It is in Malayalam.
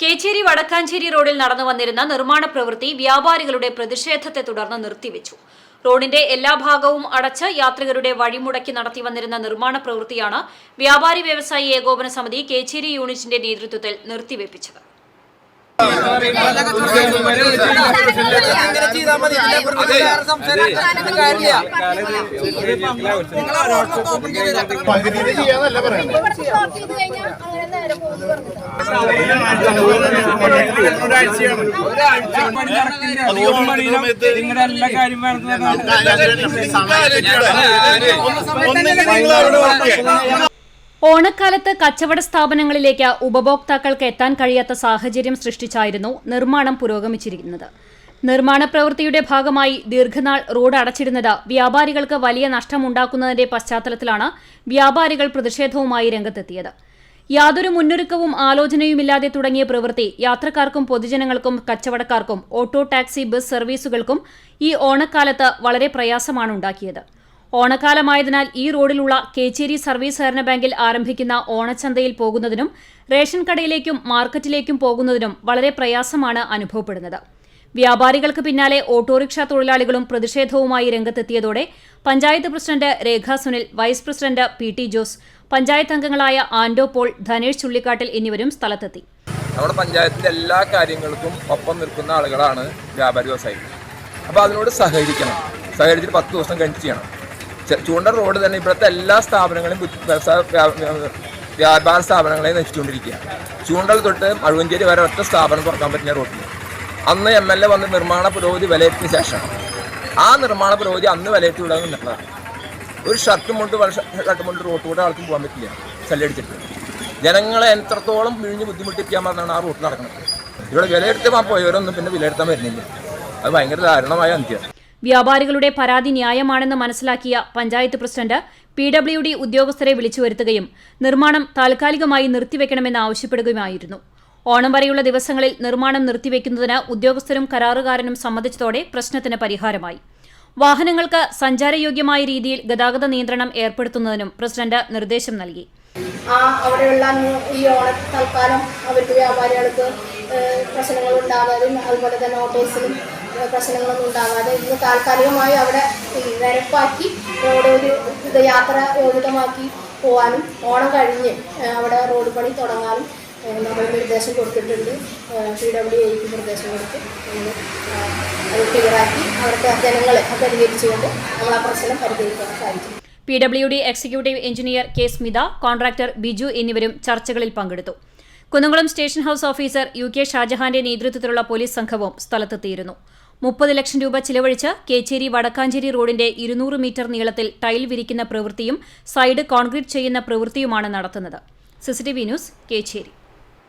കേച്ചേരി വടക്കാഞ്ചേരി റോഡിൽ നടന്നു വന്നിരുന്ന നിർമ്മാണ പ്രവൃത്തി വ്യാപാരികളുടെ പ്രതിഷേധത്തെ തുടർന്ന് നിർത്തിവെച്ചു. റോഡിന്റെ എല്ലാ ഭാഗവും അടച്ച് യാത്രികരുടെ വഴിമുടക്കി നടത്തി വന്നിരുന്ന നിർമ്മാണ പ്രവൃത്തിയാണ് വ്യാപാരി വ്യവസായി ഏകോപന സമിതി കേച്ചേരി യൂണിറ്റിന്റെ നേതൃത്വത്തിൽ നിർത്തിവെപ്പിച്ചത്. അങ്ങനെ ചെയ്താൽ മതി സംസാരിക്കാനൊന്നും കാര്യമില്ല പകുതിയിൽ ചെയ്യാന്നല്ല പറയുന്നത് നിങ്ങളുടെ എല്ലാ കാര്യം ഓണക്കാലത്ത് കച്ചവട സ്ഥാപനങ്ങളിലേക്ക് ഉപഭോക്താക്കൾക്ക് എത്താൻ കഴിയാത്ത സാഹചര്യം സൃഷ്ടിച്ചായിരുന്നു നിർമ്മാണം പുരോഗമിച്ചിരിക്കുന്നത്. നിർമ്മാണ പ്രവൃത്തിയുടെ ഭാഗമായി ദീർഘനാൾ റോഡ് അടച്ചിരുന്നത് വ്യാപാരികൾക്ക് വലിയ നഷ്ടമുണ്ടാക്കുന്നതിന്റെ പശ്ചാത്തലത്തിലാണ് വ്യാപാരികൾ പ്രതിഷേധവുമായി രംഗത്തെത്തിയത്. യാതൊരു മുന്നൊരുക്കവും ആലോചനയുമില്ലാതെ തുടങ്ങിയ പ്രവൃത്തി യാത്രക്കാർക്കും പൊതുജനങ്ങൾക്കും കച്ചവടക്കാർക്കും ഓട്ടോ ടാക്സി ബസ് സർവീസുകൾക്കും ഈ ഓണക്കാലത്ത് വളരെ പ്രയാസമാണ് ഉണ്ടാക്കിയത്. ഓണക്കാലമായതിനാൽ ഈ റോഡിലുള്ള കേച്ചേരി സർവീസ് സഹകരണ ബാങ്കിൽ ആരംഭിക്കുന്ന ഓണച്ചന്തയിൽ പോകുന്നതിനും റേഷൻ കടയിലേക്കും മാർക്കറ്റിലേക്കും പോകുന്നതിനും വളരെ പ്രയാസമാണ് അനുഭവപ്പെടുന്നത്. വ്യാപാരികൾക്ക് പിന്നാലെ ഓട്ടോറിക്ഷ തൊഴിലാളികളും പ്രതിഷേധവുമായി രംഗത്തെത്തിയതോടെ panchayat president Rekha Sunil vice president P T Jose panchayat അംഗങ്ങളായ ആൻഡോ പോൾ ധനേഷ് ചുള്ളിക്കാട്ടിൽ എന്നിവരും സ്ഥലത്തെത്തി. നമ്മുടെ പഞ്ചായത്തിന്റെ എല്ലാ കാര്യങ്ങൾക്കും ഒപ്പം നിൽക്കുന്ന ആളുകളാണ് വ്യാപാരി വ്യവസായികൾ. അപ്പോൾ അതിനോട് സഹകരിക്കണം. സഹകരിച്ചിട്ട് പത്ത് ദിവസം കഴിഞ്ഞ് ചെയ്യണം. ചെ- ചൂണ്ടൽ റോഡ് തന്നെ ഇവിടുത്തെ എല്ലാ സ്ഥാപനങ്ങളും വ്യാപാര സ്ഥാപനങ്ങളെയും നശിച്ചുകൊണ്ടിരിക്കുകയാണ്. ചൂണ്ടൽ തൊട്ട് അഴുവഞ്ചേരി വരെ ഒറ്റ സ്ഥാപനം തുറക്കാൻ പറ്റുന്ന റോഡിൽ അന്ന് എം എൽ എ വന്ന് നിർമ്മാണ പുരോഗതി വിലയിരുത്തിയ ശേഷം ആ നിർമ്മാണ പുരോഗതി അന്ന് വിലയിരുത്തി വിടാൻ നിന്നതാണ് ഒരു ഷർട്ട് മുണ്ട് ഷർട്ട് മുണ്ട് കൊണ്ട് റോട്ടിലൂടെ ആൾക്കും പോകാൻ പറ്റില്ല. ചെല്ലടിച്ചിട്ട് ജനങ്ങളെ എത്രത്തോളം പിഴിഞ്ഞ് ബുദ്ധിമുട്ടിക്കാൻ പറഞ്ഞാണ് ആ റൂട്ട് നടക്കുന്നത്. ഇവിടെ വിലയിരുത്തുമ്പോൾ പോയവരൊന്നും പിന്നെ വിലയിരുത്താൻ വരുന്നില്ല. അത് ഭയങ്കര ദാരുണമായ അന്ത്യം. വ്യാപാരികളുടെ പരാതി ന്യായമാണെന്ന് മനസ്സിലാക്കിയ panchayat president P W D ഉദ്യോഗസ്ഥരെ വിളിച്ചു വരുത്തുകയും നിർമ്മാണം താൽക്കാലികമായി നിർത്തിവെക്കണമെന്ന് ആവശ്യപ്പെടുകയുമായിരുന്നു. ഓണം വരെയുള്ള ദിവസങ്ങളിൽ നിർമ്മാണം നിർത്തിവെക്കുന്നതിന് ഉദ്യോഗസ്ഥരും കരാറുകാരനും സമ്മതിച്ചതോടെ പ്രശ്നത്തിന് പരിഹാരമായി. വാഹനങ്ങൾക്ക് സഞ്ചാരയോഗ്യമായ രീതിയിൽ ഗതാഗത നിയന്ത്രണം ഏർപ്പെടുത്തുന്നതിനും പ്രസിഡന്റ് നിർദ്ദേശം നൽകി. അവിടെയുള്ള ഈ ഓണ തൽക്കാലം അവർക്ക് വ്യാപാരികൾക്ക് പ്രശ്നങ്ങൾ ഉണ്ടാകാതെ അതുപോലെ തന്നെ ഓട്ടോസിനും ഏഹ്, പ്രശ്നങ്ങളൊന്നും ഉണ്ടാകാതെ ഇന്ന് താൽക്കാലികമായി അവിടെ നിരപ്പാക്കി റോഡ് ഒരു യാത്ര യോഗ്യതമാക്കി പോകാനും ഓണം കഴിഞ്ഞ് അവിടെ റോഡ് പണി തുടങ്ങാനും നമ്മൾ നിർദ്ദേശം കൊടുത്തിട്ടുണ്ട്. പി ഡബ്ല്യു എക്ക് നിർദ്ദേശം കൊടുത്ത് അത് ക്ലിയറാക്കി അവിടുത്തെ ജനങ്ങളെ പരിഹരിച്ചുകൊണ്ട് നമ്മൾ ആ പ്രശ്നം പരിഹരിക്കാൻ സാധിക്കും. P W D executive engineer K Smitha contractor Biju എന്നിവരും ചർച്ചകളിൽ പങ്കെടുത്തു. Kunnamkulam station house officer U K ഷാജഹാന്റെ നേതൃത്വത്തിലുള്ള പോലീസ് സംഘവും സ്ഥലത്തെത്തിയിരുന്നു. മുപ്പത് ലക്ഷം രൂപ ചിലവഴിച്ച് കേച്ചേരി വടക്കാഞ്ചേരി റോഡിന്റെ ഇരുന്നൂറ് മീറ്റർ നീളത്തിൽ ടൈൽ വിരിക്കുന്ന പ്രവൃത്തിയും സൈഡ് കോൺക്രീറ്റ് ചെയ്യുന്ന പ്രവൃത്തിയുമാണ് നടത്തുന്നത്. CCTV news Kecheri.